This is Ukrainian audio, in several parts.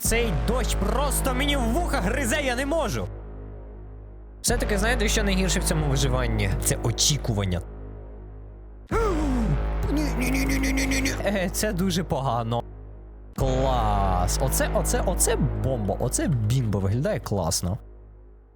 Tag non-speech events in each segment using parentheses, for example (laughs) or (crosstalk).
Цей дощ просто мені в вуха гризе, я не можу. Все-таки знаєте, що найгірше в цьому виживанні? Це очікування. Е, це дуже погано. Клас. Оце, оце, оце бомба, оце бімба виглядає класно.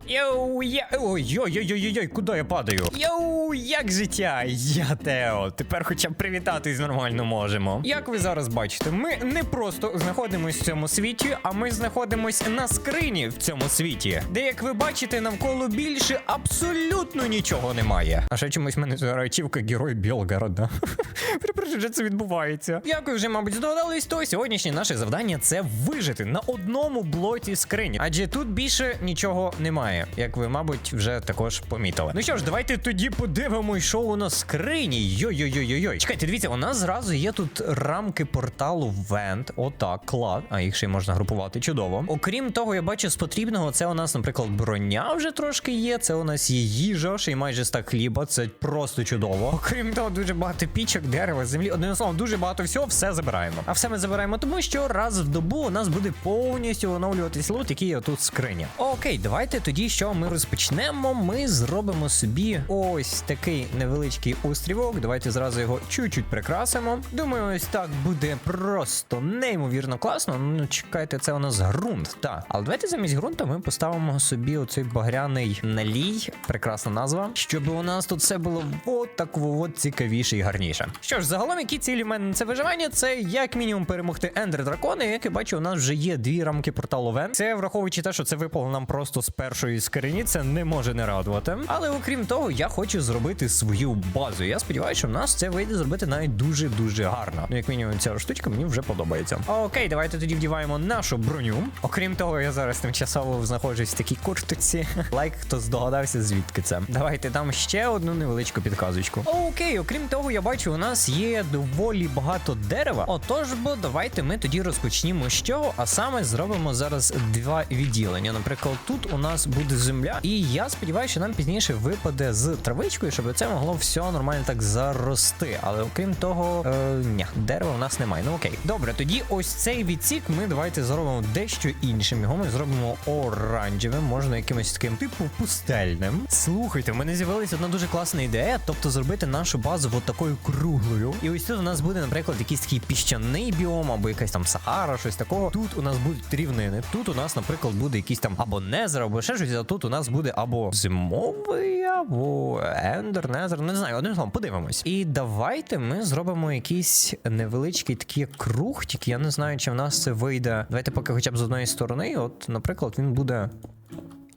Йоу, я. Ой-ой-ой-ой-ой, куди я падаю? Йоу, як життя? Я Тео. Тепер хоча б привітатись нормально можемо. Як ви зараз бачите, ми не просто знаходимося в цьому світі, а ми знаходимося на скрині в цьому світі, де, як ви бачите, навколо більше абсолютно нічого немає. А ще чомусь в мене зарачівка герой Білгорода. (laughs) Перепрошую, що це відбувається. Як ви вже, мабуть, здогадались, то сьогоднішнє наше завдання це вижити на одному блоці скрині. Адже тут більше нічого немає, як ви, мабуть, вже також помітили. Ну що ж, давайте тоді подивимось, що у нас в скрині. Йой-йой-йой-йой. Чекайте, дивіться, у нас зразу є тут рамки порталу Вент. Отак, клад. А їх ще й можна групувати. Чудово. Окрім того, я бачу з потрібного, це у нас, наприклад, броня вже трошки є. Це у нас є їжа, ще й майже стак хліба. Це просто чудово. Окрім того, дуже багато пічок, дерева, землі. Одним словом, дуже багато всього, все забираємо. А все ми забираємо, тому що раз в добу у нас буде повністю оновлюватись лут, який є тут в скрині. Окей, давайте тоді, що ми розпочнемо. Ми зробимо собі ось такий невеличкий острівок. Давайте зразу його чуть-чуть прикрасимо. Думаю, ось так буде просто неймовірно класно. Ну, чекайте, це у нас ґрунт. Так, але давайте замість ґрунту ми поставимо собі оцей багряний налій. Прекрасна назва. Щоб у нас тут все було от такого от цікавіше і гарніше. Що ж, загалом, які цілі в мене це виживання, це як мінімум перемогти ендер дракона. Як я бачу, у нас вже є дві рамки порталу Вен. Це враховуючи те, що це випало нам просто з першої скрині, це не може не радувати. Але окрім того, я хочу зробити свою базу. Я сподіваюся, що в нас це вийде зробити навіть дуже дуже гарно. Ну, як мінімум, ця штучка мені вже подобається. Окей, давайте тоді вдіваємо нашу броню. Окрім того, я зараз тимчасово знаходжусь в такій курточці. (laughs) Лайк, хто здогадався, звідки це. Давайте дам ще одну невеличку підказочку. Окей, окрім того, я бачу, у нас є доволі багато дерева. Отож, бо давайте ми тоді розпочнімо чого, а саме зробимо зараз два відділення. Наприклад, тут у нас буде земля, і я сподіваюся, що нам пізніше випаде з травичкою, щоб це могло все нормально так зарости. Але окрім того, е, ні, дерева в нас немає. Ну окей, добре, тоді ось цей відсік ми давайте зробимо дещо іншим. Його ми зробимо оранжевим, можна якимось таким типу пустельним. Слухайте, в мене з'явилася одна дуже класна ідея, тобто зробити нашу базу от такою круглою. І ось тут у нас буде, наприклад, якийсь такий піщаний біом, або якась там Сахара, щось такого. Тут у нас будуть рівнини. Тут у нас, наприклад, буде якийсь там або незер, або ще щось. А тут у нас буде або зимовий, або ендер, незер. Не знаю, одним словом, подивимось. І давайте ми зробимо якийсь невеличкий такий круг, тільки я не знаю, чи в нас це вийде. Давайте поки хоча б з одної сторони. От, наприклад, він буде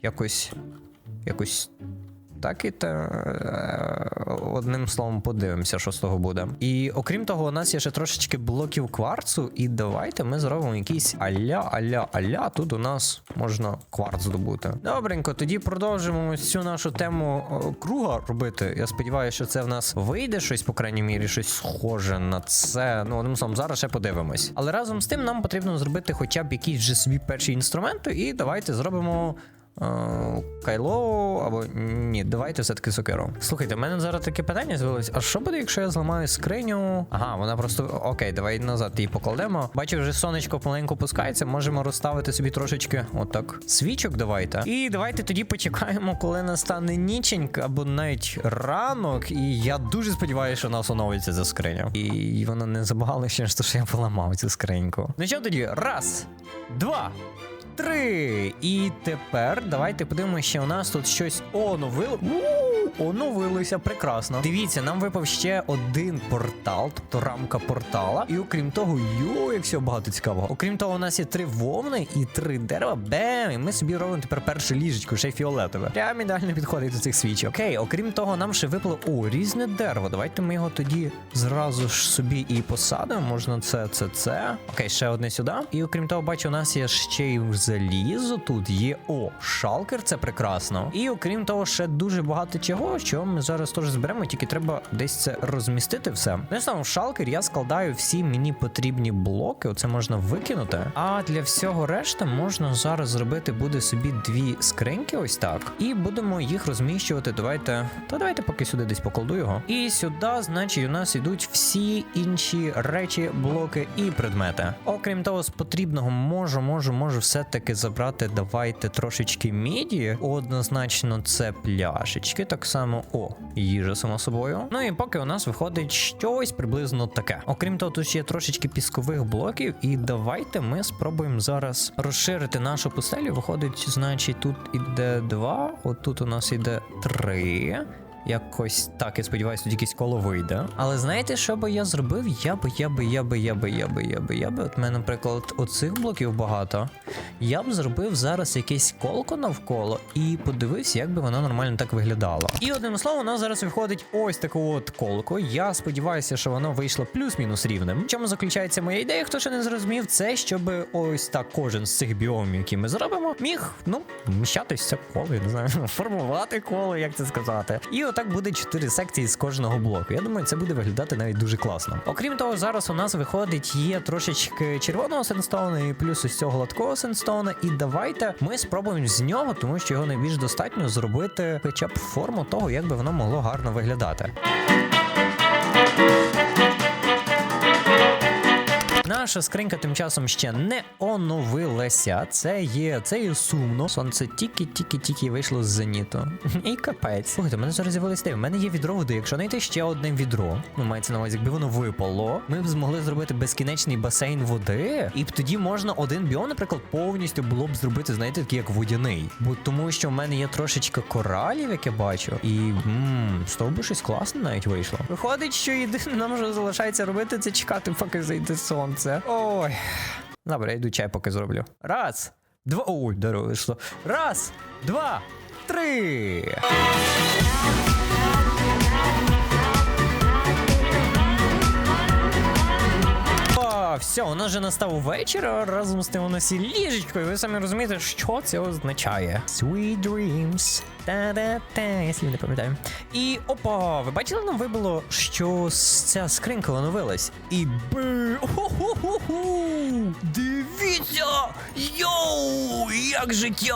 якось. якось. Так і та е, одним словом подивимося, що з того буде. І окрім того, у нас є ще трошечки блоків кварцу, і давайте ми зробимо якийсь аля, аля, аля. Тут у нас можна кварц здобути. Добренько, тоді продовжимо цю нашу тему о, круга робити. Я сподіваюся, що це в нас вийде щось, по крайній мірі, щось схоже на це. Ну, одним словом, зараз ще подивимось. Але разом з тим нам потрібно зробити хоча б якісь вже собі перші інструменти, і давайте зробимо. Е, Кайло або ні, давайте все-таки сокеру. Слухайте, в мене зараз таке питання з'явилось. А що буде, якщо я зламаю скриню? Ага, вона просто окей, давай назад її покладемо. Бачу, вже сонечко помаленьку пускається. Можемо розставити собі трошечки отак. Свічок давайте. І давайте тоді почекаємо, коли настане ніченька або навіть ранок. І я дуже сподіваюся, що нас оновиться за скриню. І вона не забагала ще, що я поламав цю скриньку. Ну що тоді? Раз, два. Три. І тепер давайте подивимося, що у нас тут щось оновило. У, Оновилося прекрасно. Дивіться, нам випав ще один портал, тобто рамка портала. І окрім того, йо, як все багато цікавого. Окрім того, у нас є три вовни і три дерева. Бем! І ми собі робимо тепер перше ліжечко, ще фіолетове. Прям ідеально підходить до цих свічок. Окей, окрім того, нам ще випало о, різне дерево. Давайте ми його тоді зразу ж собі і посадимо. Можна це, це, це. Окей, ще одне сюди. І окрім того, бачу, у нас є ще й залізо тут є. О, шалкер, це прекрасно. І окрім того, ще дуже багато чого, що ми зараз теж зберемо, тільки треба десь це розмістити все. Ну, сам в шалкер я складаю всі мені потрібні блоки. Оце можна викинути. А для всього решта можна зараз зробити буде собі дві скриньки, ось так. І будемо їх розміщувати. Давайте. Та давайте поки сюди десь покладу його. І сюди, значить, у нас йдуть всі інші речі, блоки і предмети. Окрім того, з потрібного можу, можу, можу все-таки забрати. Давайте трошечки міді. Однозначно, це пляшечки. Так само, о, їжа само собою. Ну і поки у нас виходить щось приблизно таке. Окрім того, тут є трошечки піскових блоків. І давайте ми спробуємо зараз розширити нашу пустелю. Виходить, значить, тут іде два, отут у нас іде три. Якось так, я сподіваюся, тут якесь коло вийде. Але знаєте, що би я зробив? Я би, я би, я би, я би, я би, я би, я би. От мене, наприклад, оцих блоків багато. Я б зробив зараз якесь колко навколо і подивився, як би воно нормально так виглядало. І одним словом, у нас зараз виходить ось таке от колко. Я сподіваюся, що воно вийшло плюс-мінус рівним. В чому заключається моя ідея? Хто ще не зрозумів, це щоб ось так кожен з цих біомів, які ми зробимо, міг ну вміщатися коло, я не знаю, (laughs) формувати коло, як це сказати. І отак буде 4 секції з кожного блоку. Я думаю, це буде виглядати навіть дуже класно. Окрім того, зараз у нас виходить є трошечки червоного сенстоуна і плюс ось цього гладкого сенстоуна. І давайте ми спробуємо з нього, тому що його найбільш достатньо зробити хоча б форму того, як би воно могло гарно виглядати. Наша скринька тим часом ще не оновилася. Це є, це є сумно. Сонце тільки-тільки-тільки вийшло з зеніту. (laughs) І капець. Слухайте, у мене зараз з'явилися ідеї. У мене є відро води. Якщо знайти ще одне відро, ну мається на увазі, якби воно випало, ми б змогли зробити безкінечний басейн води. І б тоді можна один біом, наприклад, повністю було б зробити, знаєте, такий як водяний. Бо тому, що в мене є трошечки коралів, як я бачу, і мм, з того би щось класне навіть вийшло. Виходить, що єдине нам вже залишається робити, це чекати, поки зайде сонце. Ой. Добре, я йду чай поки зроблю. Раз, два. Ой, здорово вийшло. Раз, два, три. Все, у нас вже настав вечір, а разом з тим у нас і ліжечко, і ви самі розумієте, що це означає. Sweet dreams. Та-да-та, я слів не пам'ятаю. І опа, ви бачили, нам вибило, що ця скринька оновилась. І би. Хо-хо-хо-хо! Дивіться! Йоу! Як життя!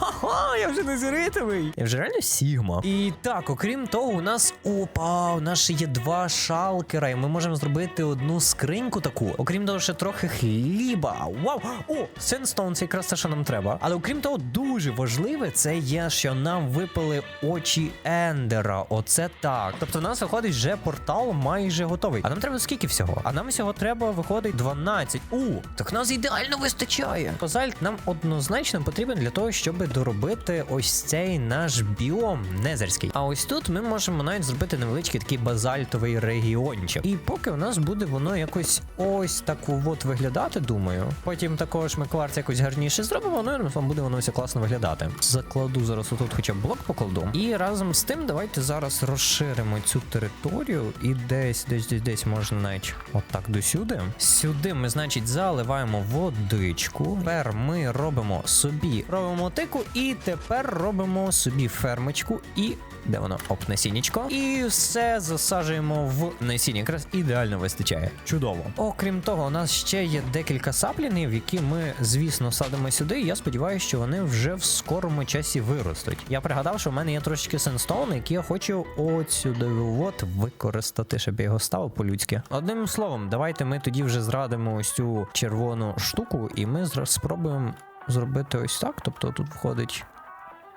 Ха-ха! Я вже не зритовий! Я вже реально Сігма. І так, окрім того, у нас опа, у нас ще є два шалкера, і ми можемо зробити одну скриньку таку. Окрім того, ще трохи хліба. Вау! О, Сенстоун, це якраз те, що нам треба. Але окрім того, дуже важливе це є, що нам випали очі Ендера. Оце так. Тобто, у нас виходить вже портал майже готовий. А нам треба скільки всього? А нам всього треба виходить 12. У, так нас ідеально вистачає. Базальт нам однозначно потрібен для того, щоб доробити ось цей наш біом незерський. А ось тут ми можемо навіть зробити невеличкий такий базальтовий регіончик. І поки у нас буде воно якось ось так от виглядати, думаю. Потім також ми кварц якось гарніше зробимо, ну і вам буде воно все класно виглядати. Закладу зараз отут хоча б блок покладу. І разом з тим давайте зараз розширимо цю територію і десь, десь, десь, десь можна навіть отак досюди. Сюди ми, значить, заливаємо водичку. Тепер ми робимо собі робимо тику, і тепер робимо собі фермочку і. Де воно? Оп, насіннячко. І все засаджуємо в насіння. Якраз ідеально вистачає. Чудово. Окрім того, у нас ще є декілька саплінів, які ми, звісно, садимо сюди. Я сподіваюся, що вони вже в скорому часі виростуть. Я пригадав, що в мене є трошечки сенстоун, який я хочу от сюди от використати, щоб я його ставив по-людськи. Одним словом, давайте ми тоді вже зрадимо ось цю червону штуку, і ми спробуємо зробити ось так. Тобто тут входить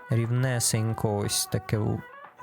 рівнесенько ось таке.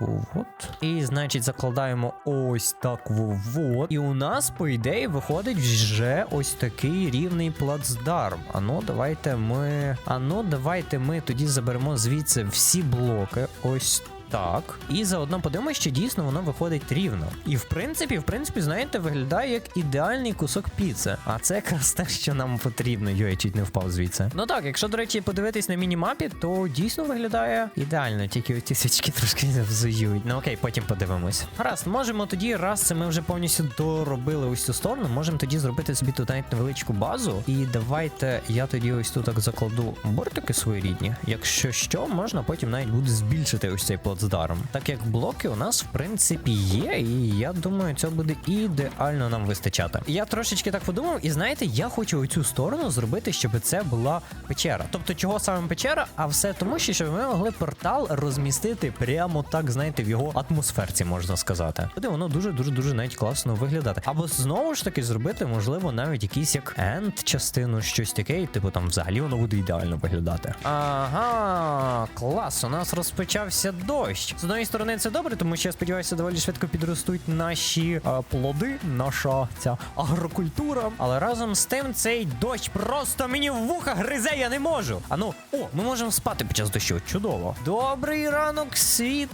Вот. І, значить, закладаємо ось так вот. І у нас, по ідеї, виходить вже ось такий рівний плацдарм. Ану, давайте ми. Ану, давайте ми тоді заберемо звідси всі блоки. Ось так. І заодно подивимося, що дійсно воно виходить рівно. І в принципі, в принципі, знаєте, виглядає як ідеальний кусок піци. А це якраз те, що нам потрібно. Йой, чуть не впав звідси. Ну так, якщо, до речі, подивитись на мінімапі, то дійсно виглядає ідеально, тільки оці свічки трошки взують. Ну окей, потім подивимось. Гаразд, можемо тоді, раз це ми вже повністю доробили ось цю сторону, можемо тоді зробити собі тут навіть невеличку базу. І давайте я тоді ось тут так закладу бортики своєрідні. Якщо що, можна потім навіть буде збільшити ось цей плацдарм. Так як блоки у нас в принципі є, і я думаю, цього буде ідеально нам вистачати. Я трошечки так подумав, і знаєте, я хочу оцю сторону зробити, щоб це була печера. Тобто, чого саме печера, а все тому, що щоб ми могли портал розмістити прямо так, знаєте, в його атмосферці, можна сказати. Буде воно дуже дуже дуже навіть класно виглядати. Або знову ж таки зробити, можливо, навіть якийсь як енд частину, щось таке, і типу там взагалі воно буде ідеально виглядати. Ага, клас, у нас розпочався дощ. З одної сторони, це добре, тому що я сподіваюся, доволі швидко підростуть наші е, плоди, наша ця агрокультура. Але разом з тим цей дощ просто мені в вуха гризе, я не можу. А ну, о, ми можемо спати під час дощу. Чудово. Добрий ранок, світ.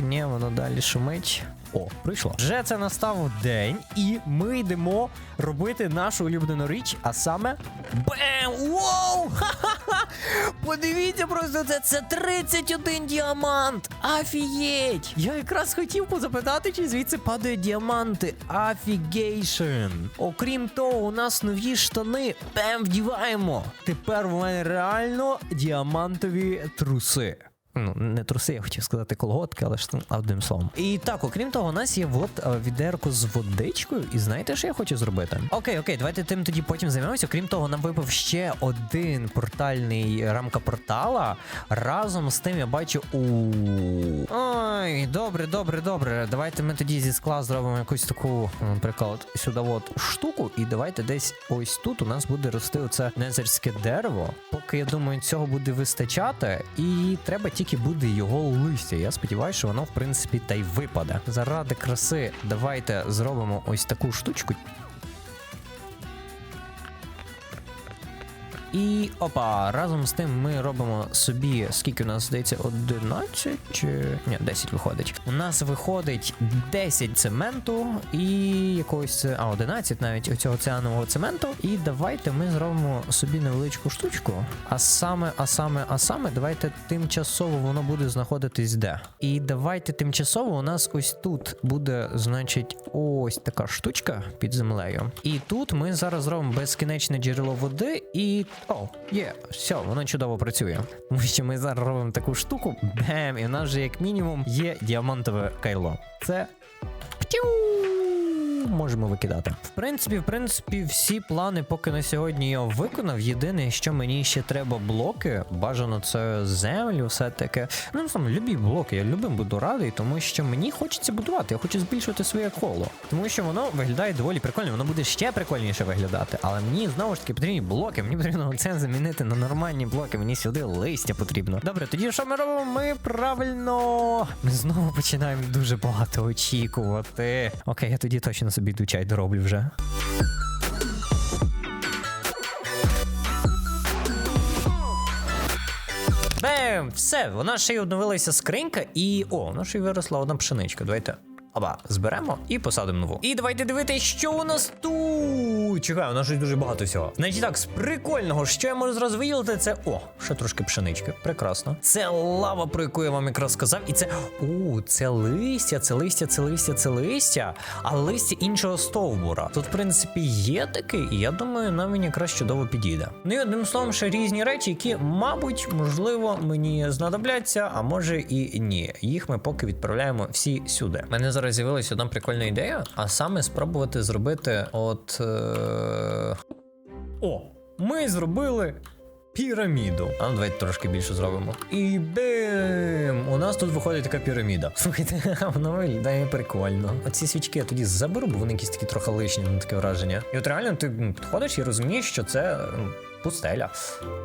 Ні, воно далі шумить. О, прийшло. Вже це настав день, і ми йдемо робити нашу улюблену річ, а саме. Бем! Воу! Ха-ха-ха! Подивіться просто це, це 31 діамант! Афієть! Я якраз хотів позапитати, чи звідси падають діаманти. Афігейшн! Окрім того, у нас нові штани. Бем, вдіваємо! Тепер у мене реально діамантові труси. Ну, не труси, я хотів сказати колготки, але ж одним словом. І так, окрім того, у нас є от е, відерко з водичкою, і знаєте, що я хочу зробити? Окей, окей, давайте тим тоді потім займемося. Окрім того, нам випав ще один портальний рамка портала. Разом з тим я бачу. у Ой, добре, добре, добре. Давайте ми тоді зі скла зробимо якусь таку, наприклад, сюди от штуку, і давайте десь ось тут у нас буде рости оце незерське дерево. Поки я думаю, цього буде вистачати, і треба тільки буде його листя. Я сподіваюся, що воно в принципі та й випаде. Заради краси, давайте зробимо ось таку штучку. І опа, разом з тим ми робимо собі, скільки у нас здається, 11 чи ні, 10 виходить. У нас виходить 10 цементу і якогось а 11 навіть оцього цианового цементу. І давайте ми зробимо собі невеличку штучку. А саме, а саме, а саме, давайте тимчасово воно буде знаходитись де. І давайте тимчасово у нас ось тут буде, значить, ось така штучка під землею. І тут ми зараз зробимо безкінечне джерело води і. О, є, все, воно чудово працює. Тому що ми зараз робимо таку штуку, бем, і в нас же як мінімум є діамантове кайло. Це. Птю! Можемо викидати. В принципі, в принципі, всі плани поки на сьогодні я виконав. Єдине, що мені ще треба блоки. Бажано це землю, все таке. Ну саме любі блоки, я любим буду радий, тому що мені хочеться будувати. Я хочу збільшувати своє коло. Тому що воно виглядає доволі прикольно, воно буде ще прикольніше виглядати. Але мені знову ж таки потрібні блоки. Мені потрібно (laughs) це замінити на нормальні блоки. Мені сюди листя потрібно. Добре, тоді що ми робимо? Ми правильно. Ми знову починаємо дуже багато очікувати. Окей, я тоді точно собі ту чай дороблю вже. Бем! Все, вона ще й обновилася скринька, і о, вона ще й виросла одна пшеничка. Давайте. Оба, зберемо і посадимо нову. І давайте дивитися, що у нас тут. Чекай, у нас щось дуже багато всього. Значить так, з прикольного, що я можу зразу виділити, це. О, ще трошки пшенички. Прекрасно. Це лава, про яку я вам якраз сказав. І це. О, це листя, це листя, це листя, це листя. А листя іншого стовбура. Тут, в принципі, є такий, і я думаю, нам він якраз чудово підійде. Ну і одним словом, ще різні речі, які, мабуть, можливо, мені знадобляться, а може і ні. Їх ми поки відправляємо всі сюди. Мене зараз з'явилася одна прикольна ідея, а саме спробувати зробити от. Е... О, ми зробили. Піраміду. А ну давайте трошки більше зробимо. І бим! У нас тут виходить така піраміда. (laughs) Слухайте, воно виглядає прикольно. Оці свічки я тоді заберу, бо вони якісь такі трохи лишні, на таке враження. І от реально ти ну, підходиш і розумієш, що це. Пустеля.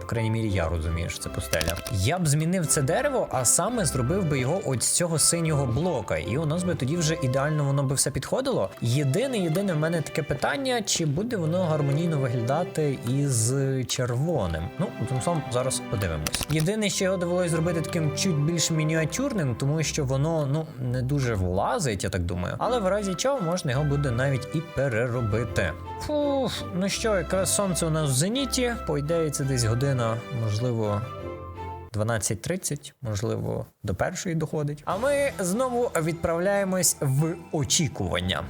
По крайній мірі, я розумію, що це пустеля. Я б змінив це дерево, а саме зробив би його от з цього синього блока. І у нас би тоді вже ідеально воно би все підходило. Єдине, єдине в мене таке питання, чи буде воно гармонійно виглядати із червоним. Ну, тим самим зараз подивимось. Єдине, що його довелося зробити таким чуть більш мініатюрним, тому що воно ну не дуже влазить, я так думаю. Але в разі чого можна його буде навіть і переробити. Фух, ну що, якраз сонце у нас в зеніті. По ідеї, це десь година, можливо. 12.30, можливо, до першої доходить. А ми знову відправляємось в очікування.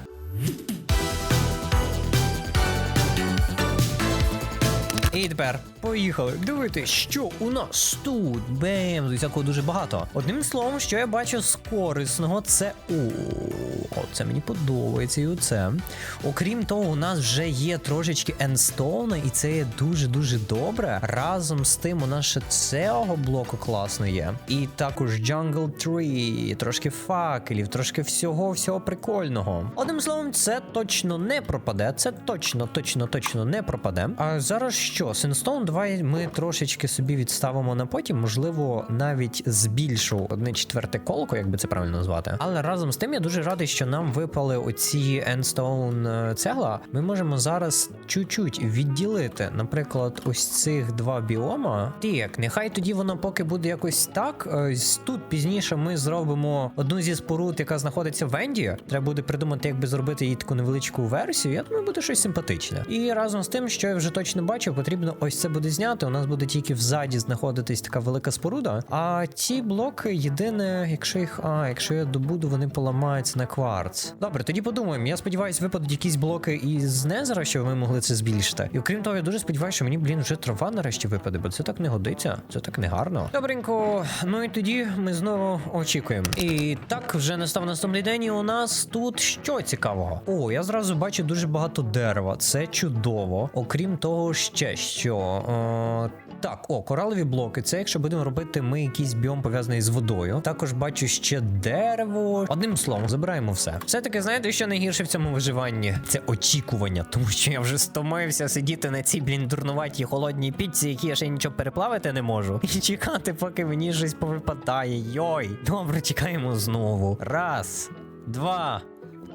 І тепер поїхали дивитись, що у нас тут. Бем, з усякого дуже багато. Одним словом, що я бачу з корисного, це о, це мені подобається. І оце. Окрім того, у нас вже є трошечки ендстоуна, і це є дуже-дуже добре. Разом з тим, у нас ще цього блоку класно є. І також Jungle Tree, трошки факелів, трошки всього, всього прикольного. Одним словом, це точно не пропаде. Це точно, точно, точно не пропаде. А зараз що? Сенстоун, давай ми трошечки собі відставимо на потім, можливо, навіть збільшу одне четверте колко, як би це правильно назвати. Але разом з тим я дуже радий, що нам випали оці Endstone е, цегла. Ми можемо зараз чуть-чуть відділити, наприклад, ось цих два біома. Так, нехай тоді воно поки буде якось так. Е, Тут пізніше ми зробимо одну зі споруд, яка знаходиться в Енді. Треба буде придумати, як би зробити її таку невеличку версію. Я думаю, буде щось симпатичне. І разом з тим, що я вже точно бачив, потрібно ось це буде зняти. У нас буде тільки взаді знаходитись така велика споруда. А ті блоки, єдине, якщо їх. А, якщо я добуду, вони поламаються на кварц. Добре, тоді подумаємо. Я сподіваюся, випадуть якісь блоки із Незера, щоб ми могли це збільшити. І окрім того, я дуже сподіваюся, що мені, блін, вже трава нарешті випаде, бо це так не годиться, це так не гарно. Добренько, ну і тоді ми знову очікуємо. І так, вже настав наступний день, і у нас тут що цікавого? О, я зразу бачу дуже багато дерева. Це чудово. Окрім того, ще що. Е, так, о, коралові блоки. Це якщо будемо робити ми якийсь біом пов'язаний з водою. Також бачу ще дерево. Одним словом, забираємо все. Все-таки знаєте, що найгірше в цьому виживанні? Це очікування, тому що я вже стомився сидіти на цій, блін, дурнуватій холодній піці, які я ще нічого переплавити не можу. І чекати, поки мені щось повипадає. Йой. Добре, чекаємо знову. Раз, два.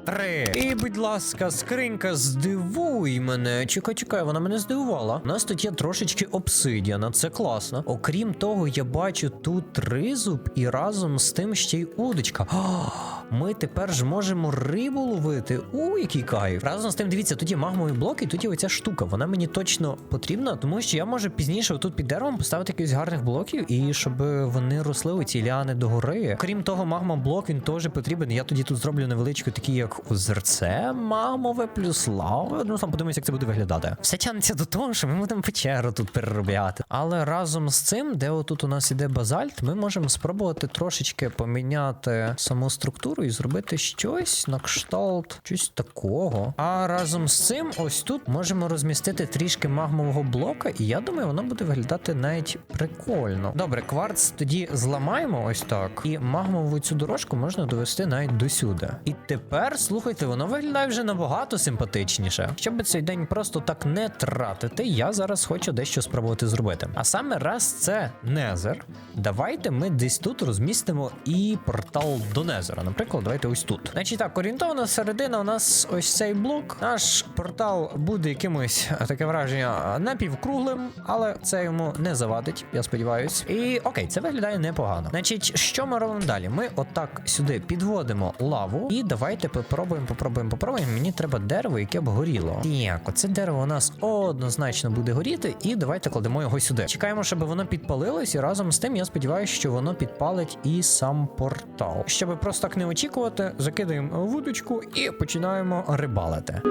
Три. І, будь ласка, скринька, здивуй мене. Чекай, чекай, вона мене здивувала. У нас тут є трошечки обсидіана, це класно. Окрім того, я бачу тут тризуб і разом з тим ще й удочка. А, (gasps) ми тепер ж можемо рибу ловити. У, який кайф. Разом з тим, дивіться, тут є магмові блоки, і тут є оця штука. Вона мені точно потрібна, тому що я можу пізніше отут під деревом поставити якихось гарних блоків, і щоб вони росли оці ліани догори. Крім того, магма блок він теж потрібен. Я тоді тут зроблю невеличку такі, як озерце магмове плюс лава. Ну сам подивимось, як це буде виглядати. Все тягнеться до того, що ми будемо печеру тут переробляти. Але разом з цим, де отут у нас іде базальт, ми можемо спробувати трошечки поміняти саму структуру і зробити щось на кшталт, щось такого. А разом з цим, ось тут можемо розмістити трішки магмового блока, і я думаю, воно буде виглядати навіть прикольно. Добре, кварц тоді зламаємо ось так. І магмову цю дорожку можна довести навіть до сюди. І тепер, слухайте, воно виглядає вже набагато симпатичніше. Щоб цей день просто так не тратити, я зараз хочу дещо спробувати зробити. А саме раз це Незер, давайте ми десь тут розмістимо і портал до Незера. Наприклад, давайте ось тут. Значить так, орієнтовна середина у нас ось цей блок. Наш портал буде якимось таке враження напівкруглим, але це йому не завадить, я сподіваюсь. І окей, це виглядає непогано. Значить, що ми робимо далі? Ми отак сюди підводимо лаву, і давайте попробуємо, попробуємо, попробуємо. Мені треба дерево, яке б горіло. Так, оце дерево у нас однозначно буде горіти, і давайте кладемо його сюди. Чекаємо, щоб воно підпалилось, і разом з тим я сподіваюся, що воно підпалить і сам портал. Щоб просто так не очікувати, закидаємо вудочку і починаємо рибалити.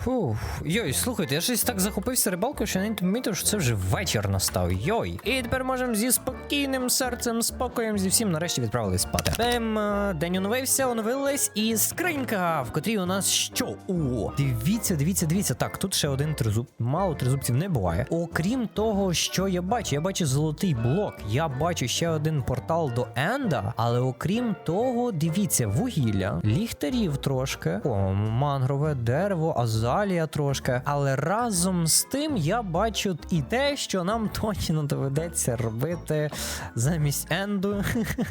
Фух, Йой, слухайте, я щось так захопився рибалкою, що я не помітив, що це вже вечір настав. Йой. І тепер можемо зі спокійним серцем, спокоєм зі всім нарешті відправились спати. Бем, е, день оновився, оновилась і скринька, в котрій у нас що? О, дивіться, дивіться, дивіться. Так, тут ще один тризуб. Мало тризубців не буває. Окрім того, що я бачу, я бачу золотий блок. Я бачу ще один портал до Енда. Але окрім того, дивіться, вугілля, ліхтарів трошки, о, мангрове дерево, азалія трошки. Але разом з тим я бачу і те, що нам точно доведеться робити замість Енду.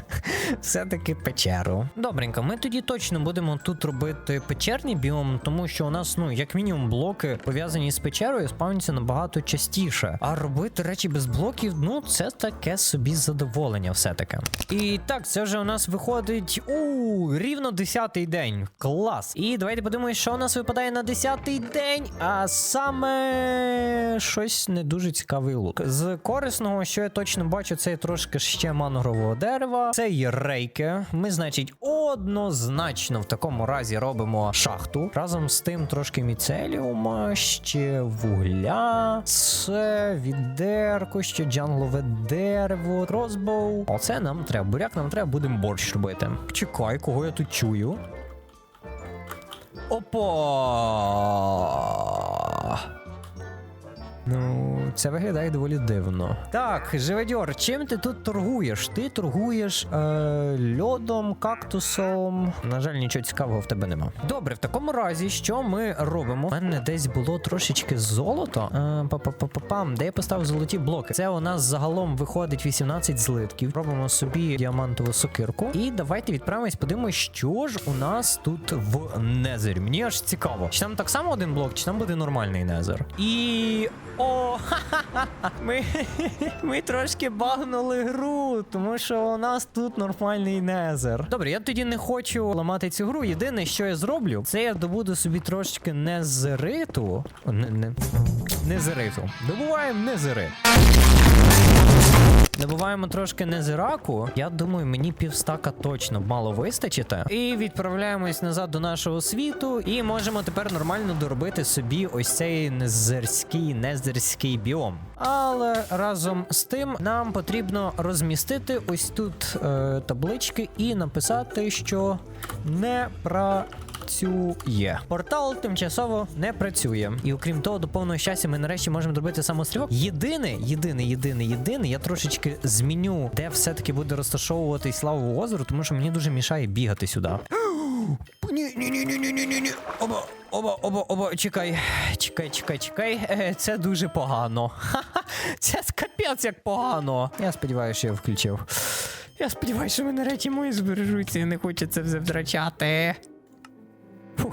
(laughs) Все-таки печеру. Добренько, ми тоді точно будемо тут робити печерний біом, тому що у нас, ну, як мінімум, блоки пов'язані з печерою, спавняться набагато частіше. А робити речі без блоків, ну, це таке собі задоволення, все-таки. І так, це вже у нас виходить у рівно 10-й день. Клас. І давайте подивимося, що у нас випадає на 10-й день. А саме щось не дуже цікавий лук. З корисного, що я точно бачу, це трошки ще мангрового дерева. Це є рейки. Ми, значить, однозначно в такому разі робимо шахту. Разом з тим трошки міцеліума, ще вугля, це відерко, ще джанглове дерево, кросбоу. Оце нам треба. Буряк нам треба, будемо борщ робити. Чекай, кого я тут чую. Опа! Ну, це виглядає доволі дивно. Так, живедьор, чим ти тут торгуєш? Ти торгуєш е, льодом, кактусом. На жаль, нічого цікавого в тебе нема. Добре, в такому разі, що ми робимо? У мене десь було трошечки золото. Е, де я поставив золоті блоки. Це у нас загалом виходить 18 злитків. Робимо собі діамантову сокирку. І давайте відправимось, подивимось, що ж у нас тут в незері. Мені аж цікаво. Чи там так само один блок, чи там буде нормальний незер. І. О, ха-ха-ха. (laughs) Ми, (laughs) ми трошки багнули гру, тому що у нас тут нормальний незер. Добре, я тоді не хочу ламати цю гру. Єдине, що я зроблю, це я добуду собі трошки незериту. Не, не, незериту. Добуваємо незерит. Добуваємо трошки незираку. Я думаю, мені півстака точно мало вистачити. І відправляємось назад до нашого світу. І можемо тепер нормально доробити собі ось цей незерський, незерський біом. Але разом з тим нам потрібно розмістити ось тут е, таблички і написати, що не про. Працює. Портал тимчасово не працює. І окрім того, до повного щастя ми нарешті можемо зробити самострілок. Єдине, єдине, єдине, єдине, я трошечки зміню, де все-таки буде розташовуватись лавове озеро, тому що мені дуже мішає бігати сюди. (gasps) Ні, ні, ні, ні, ні, ні, ні. Оба, оба, оба, оба, чекай, чекай, чекай, чекай. Е, це дуже погано. Ха-ха, це капець як погано. Я сподіваюся, що я включив. Я сподіваюся, що мене речі мої збережуться і не хочеться все втрачати.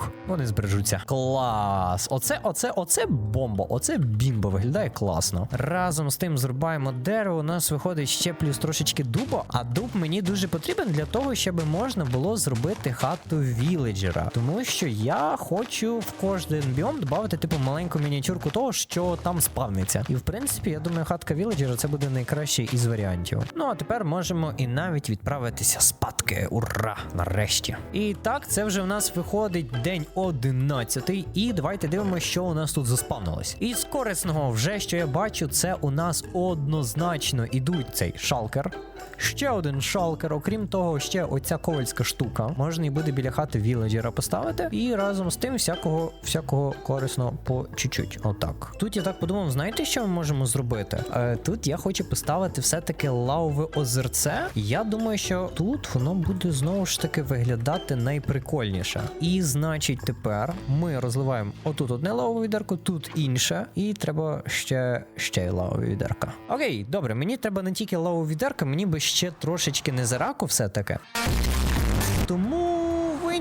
Фух, вони збережуться. Клас. Оце, оце, оце бомба. Оце бімба виглядає класно. Разом з тим зрубаємо дерево. У нас виходить ще плюс трошечки дуба. А дуб мені дуже потрібен для того, щоб можна було зробити хату віледжера. Тому що я хочу в кожен біом додати типу маленьку мініатюрку того, що там спавниться. І в принципі, я думаю, хатка віледжера це буде найкращий із варіантів. Ну а тепер можемо і навіть відправитися спадки. Ура! Нарешті. І так, це вже в нас виходить день 11. І давайте дивимося, що у нас тут заспавнилось. І з корисного, вже що я бачу, це у нас однозначно ідуть цей шалкер. Ще один шалкер, окрім того, ще оця ковальська штука. Можна і буде біля хати віледжера поставити. І разом з тим всякого всякого корисного по чуть-чуть. Отак. Тут я так подумав, знаєте, що ми можемо зробити? Е, тут я хочу поставити все-таки лавове озерце. Я думаю, що тут воно буде знову ж таки виглядати найприкольніше. І значить, тепер ми розливаємо отут одне лавове відерко, тут інше, і треба ще ще й лавове відерка. Окей, добре, мені треба не тільки лавове відерка, мені би ще трошечки не зараку все таке. Тому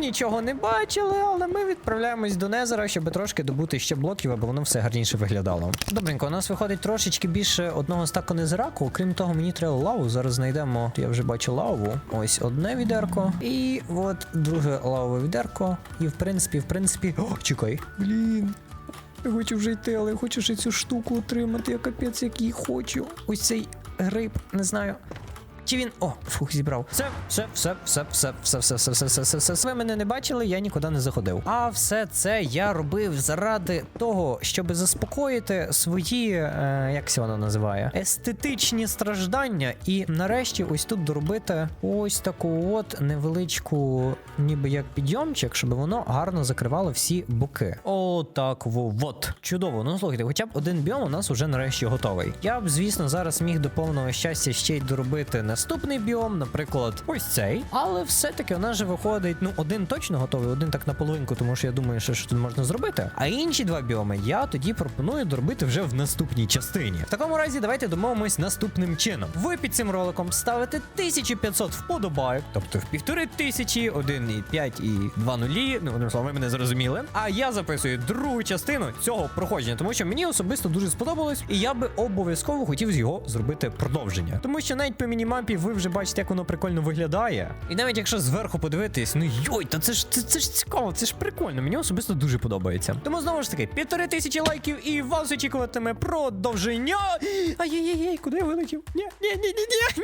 нічого не бачили, але ми відправляємось до Незера, щоб трошки добути ще блоків, аби воно все гарніше виглядало. Добренько, у нас виходить трошечки більше одного стаку незираку. Окрім того, мені треба лаву. Зараз знайдемо. Я вже бачу лаву. Ось одне відерко. І от друге лавове відерко. І в принципі, в принципі. О, чекай. Блін. Я хочу вже йти, але я хочу ще цю штуку отримати. Я капець, як її хочу. Ось цей гриб, не знаю. Чи він. О, фух, зібрав. Все, все, все, все, все, все, все, все, все, все, все, все, все. Мене не бачили, я нікуди не заходив. А все це я робив заради того, щоб заспокоїти свої, е, як це воно називає, естетичні страждання. І нарешті ось тут доробити ось таку от невеличку, ніби як підйомчик, щоб воно гарно закривало всі боки. Отак во от. Чудово. Ну слухайте, хоча б один біом у нас уже нарешті готовий. Я б, звісно, зараз міг до повного щастя ще й доробити наступний біом, наприклад, ось цей. Але все-таки у нас же виходить, ну, один точно готовий, один так наполовинку, тому що я думаю, що, що тут можна зробити. А інші два біоми я тоді пропоную доробити вже в наступній частині. В такому разі, давайте домовимось наступним чином. Ви під цим роликом ставите 1500 вподобайок, тобто в півтори тисячі, 1,5 і 2 нулі. Ну, одним словом, ви мене зрозуміли. А я записую другу частину цього проходження, тому що мені особисто дуже сподобалось, і я би обов'язково хотів з його зробити продовження. Тому що навіть по мінімапі ви вже бачите, як воно прикольно виглядає. І навіть якщо зверху подивитись, ну йой, та це ж це, це ж цікаво, це ж прикольно. Мені особисто дуже подобається. Тому знову ж таки, півтори тисячі лайків і вас очікуватиме продовження. Ай-яй-яй, куди я вилетів? Ні, ні, ні, ні, ні, ні.